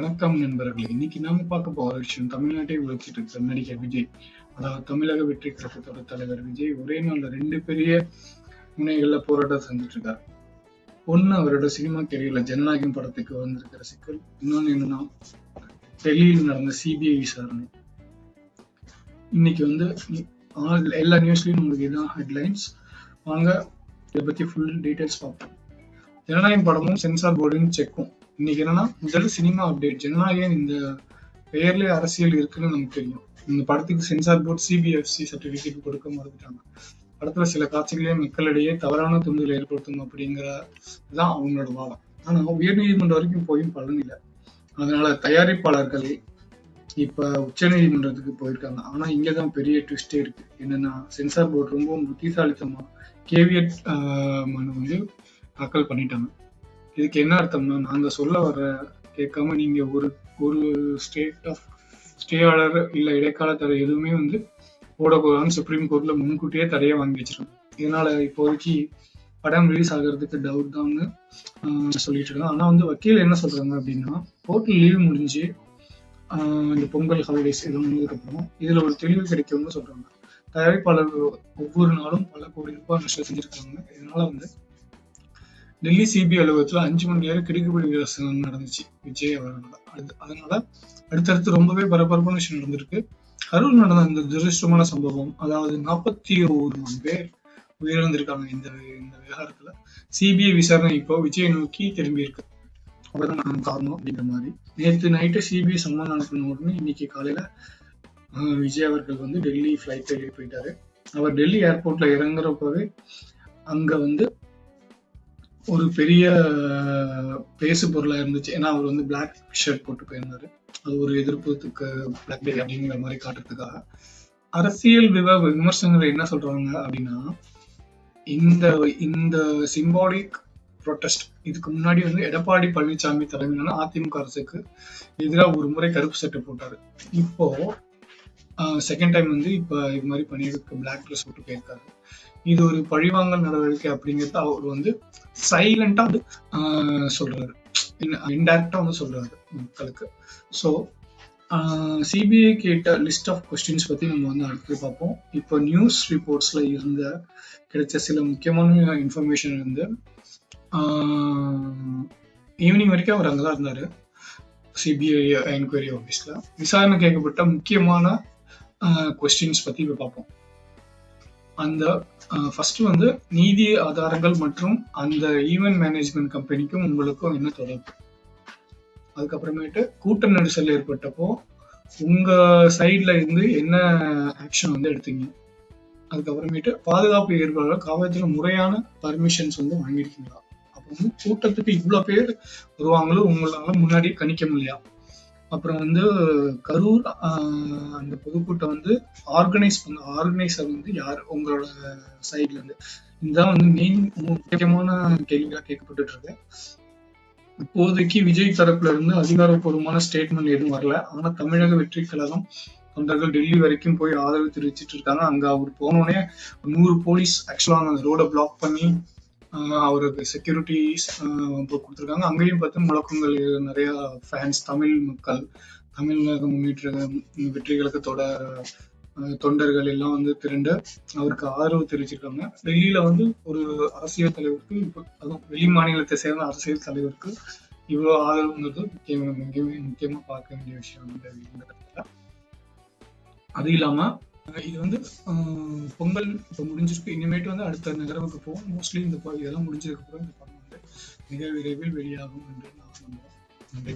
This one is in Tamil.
வணக்கம் நண்பர்களே. இன்னைக்கு நாம பார்க்க போற விஷயம் தமிழ்நாட்டை உழைச்சிட்டு இருக்கிற நடிகர் விஜய். அதாவது தமிழக வெற்றி கழகத்தோட தலைவர் விஜய் ஒரே நாள்ல ரெண்டு பெரிய முனைகள்ல போராட்டம் செஞ்சுட்டு இருக்காரு. ஒண்ணு அவரோட சினிமா கெரியர்ல ஜனநாயகம் படத்துக்கு வந்திருக்கிற சிக்கல். இன்னொன்னு என்னன்னா டெல்லியில் நடந்த சிபிஐ விசாரணை. இன்னைக்கு வந்து எல்லா நியூஸ்லயும் உங்களுக்கு இதான் ஹெட்லைன்ஸ் வாங்க இதை பத்தி ஃபுல் டீட்டெயில்ஸ் பார்ப்போம். ஜனநாயகம் படமும் சென்சார் போர்டும் செக்கும் இன்னைக்கு என்னன்னா முதல் சினிமா அப்டேட் ஜனநாயகம் இந்த பெயர்ல அரசியல் இருக்குன்னு நமக்கு தெரியும். இந்த படத்துக்கு சென்சார் போர்டு சிபிஎஃப்சி சர்டிபிகேட் கொடுக்க மறுத்துட்டாங்க. படத்துல சில காட்சிகளே மக்களிடையே தவறான துண்டுகளை ஏற்படுத்தும் அப்படிங்கறதான் அவங்களோட வாதம். ஆனா உயர்நீதிமன்றம் வரைக்கும் போயும் பலன் இல்லை அதனால தயாரிப்பாளர்களே இப்ப உச்ச நீதிமன்றத்துக்கு போயிருக்காங்க. ஆனா இங்கதான் பெரிய ட்விஸ்டே இருக்கு. என்னன்னா சென்சார் போர்டு ரொம்ப புத்திசாலித்தமா கேவியட் மனு வந்து தாக்கல் பண்ணிட்டாங்க. இதுக்கு என்ன அர்த்தம்னா நாங்க சொல்ல வர கேட்காம நீங்க ஒரு ஒரு ஸ்டேட் ஆஃப் ஸ்டேயாளர் இல்ல இடைக்கால தடை எதுவுமே வந்து போடக்கூடாதுன்னு சுப்ரீம் கோர்ட்ல முன்கூட்டியே தடையை வாங்கி வச்சிருக்கோம். இதனால இப்போதைக்கு படம் ரிலீஸ் ஆகிறதுக்கு டவுட் தான்னு சொல்லிட்டு இருக்கோம். ஆனா வந்து வக்கீல் என்ன சொல்றாங்க அப்படின்னா கோர்ட்ல லீவ் முடிஞ்சு இந்த பொங்கல் ஹாலிடேஸ் எதுவும் முடிஞ்சதுக்கப்புறம் இதுல ஒரு தெளிவு கிடைக்கும்னு சொல்றாங்க. தயாரிப்பாளர்கள் ஒவ்வொரு நாளும் பல கோடி ரூபாய் நஷ்டம் செஞ்சிருக்காங்க. இதனால வந்து டெல்லி சிபிஐ அலுவலகத்துல அஞ்சு மணி நேரம் கிடுக்குப்பிடி விவசாயம் நடந்துச்சு. விஜய் அவர்களால அதனால அடுத்தடுத்து ரொம்பவே பரபரப்பான விஷயம் நடந்திருக்கு. கரூர் நடந்த இந்த துரதிருஷ்டமான சம்பவம் அதாவது நாற்பத்தி ஒரு பேர் உயிரிழந்திருக்காங்க இந்த இந்த விவகாரத்துல. சிபிஐ விசாரணை இப்போ விஜய் நோக்கி திரும்பி இருக்கு. அவர்தான் காரணம் அப்படிங்கிற மாதிரி. நேற்று நைட்டு சிபிஐ சம்மன் அனுப்பின உடனே இன்னைக்கு காலையில விஜய் அவர்கள் வந்து டெல்லி ஃபிளைட் ஏறி போயிட்டாரு. அவர் டெல்லி ஏர்போர்ட்ல இறங்குறப்பவே அங்க வந்து ஒரு பெரிய பேசு பொருளா இருந்துச்சு. ஏன்னா அவர் வந்து பிளாக் ஷர்ட் போட்டு போயிருந்தாரு. அது ஒரு எதிர்ப்புக்கு பிளாக் டே அப்படிங்கிற மாதிரி காட்டுறதுக்காக. அரசியல் விவ விமர்சனங்கள் என்ன சொல்றாங்க அப்படின்னா இந்த இந்த சிம்பாலிக் ப்ரொட்டஸ்ட் இதுக்கு முன்னாடி வந்து எடப்பாடி பழனிசாமி தலைமையிலான அதிமுக அரசுக்கு எதிராக ஒரு முறை கருப்பு சட்டை போட்டாரு. இப்போ செகண்ட் டைம் வந்து இப்போ இது மாதிரி பண்ணியிருக்கு பிளாக் ட்ரெஸ் விட்டு போயிருக்காரு. இது ஒரு பழிவாங்கல் நடவடிக்கை அப்படிங்கிறது அவர் வந்து சைலண்டா வந்து சொல்றாரு. இன்டைரக்டா வந்து சொல்றாரு மக்களுக்கு. ஸோ சிபிஐ கேட்ட லிஸ்ட் ஆஃப் கொஸ்டின்ஸ் பற்றி நம்ம வந்து அடுத்து பார்ப்போம். இப்போ நியூஸ் ரிப்போர்ட்ஸ்ல இருந்த கிடைச்ச சில முக்கியமான இன்ஃபர்மேஷன் வந்து ஈவினிங் வரைக்கும் அவர் அங்கதான் இருந்தார். சிபிஐ என்கொயரி ஆஃபீஸில் விசாரணை கேட்கப்பட்ட முக்கியமான கொஸ்டின்ஸ் பத்தி இப்போ பார்ப்போம். அந்த ஃபர்ஸ்ட் வந்து நீதி ஆதாரங்கள் மற்றும் அந்த ஈவென்ட் மேனேஜ்மெண்ட் கம்பெனிக்கும் உங்களுக்கும் என்ன தொடர்பு? அதுக்கப்புறமேட்டு கூட்ட நெரிசல் ஏற்பட்டப்போ உங்க சைட்ல இருந்து என்ன ஆக்ஷன் வந்து எடுத்தீங்க? அதுக்கப்புறமேட்டு பாதுகாப்பு ஏற்பாடுகள் காவல்துறை முறையான பர்மிஷன்ஸ் வந்து வாங்கியிருக்கீங்களா? அப்போ வந்து கூட்டத்துக்கு இவ்வளவு பேர் வருவாங்களோ உங்களால முன்னாடி கணிக்க முடியா அப்புறம் வந்து கரூர் அந்த பொதுக்கூட்டம் வந்து ஆர்கனைஸ் பண்ண ஆர்கனைசர் வந்து யார்? உங்களோட சைட்ல இருந்து. இதுதான் வந்து மெயின் முக்கியமான கேள்விகளா கேட்கப்பட்டு இருக்கு இப்போதைக்கு விஜய் தரப்புல இருந்து அதிகாரப்பூர்வமான ஸ்டேட்மெண்ட் எதுவும் வரல. ஆனா தமிழக வெற்றி கழகம் தொண்டர்கள் டெல்லி வரைக்கும் போய் ஆதரவு தெரிவிச்சிட்டு இருக்காங்க. அங்க அவர் போனோடனே நூறு போலீஸ் ஆக்சுவலா அந்த ரோட பிளாக் பண்ணி அவருக்கு செக்யூரிட்டிஸ் கொடுத்துருக்காங்க. அங்கேயும் பார்த்து முழக்கங்கள் நிறைய ஃபேன்ஸ் தமிழ் மக்கள் தமிழக முன்னேற்ற வெற்றிகளுக்கு தொடர் தொண்டர்கள் எல்லாம் வந்து திரண்டு அவருக்கு ஆதரவு தெரிவிச்சிருக்காங்க. டெல்லியில வந்து ஒரு அரசியல் தலைவருக்கு அதுவும் வெளி மாநிலத்தை சேர்ந்த அரசியல் தலைவருக்கு இவ்வளவு ஆதரவுங்கிறது முக்கியமா முக்கியமா பார்க்க வேண்டிய விஷயம் இந்த அது இல்லாம இது வந்து பொங்கல் இப்போ முடிஞ்சிருக்கு. இனிமேட்டு வந்து அடுத்த நகரவுக்கு போகும் மோஸ்ட்லி இந்த இதெல்லாம் முடிஞ்சதுக்கு அப்புறம் இந்த படம் வந்து மிக விரைவில் வெளியாகும் என்று நான் நம்புறேன். நன்றி.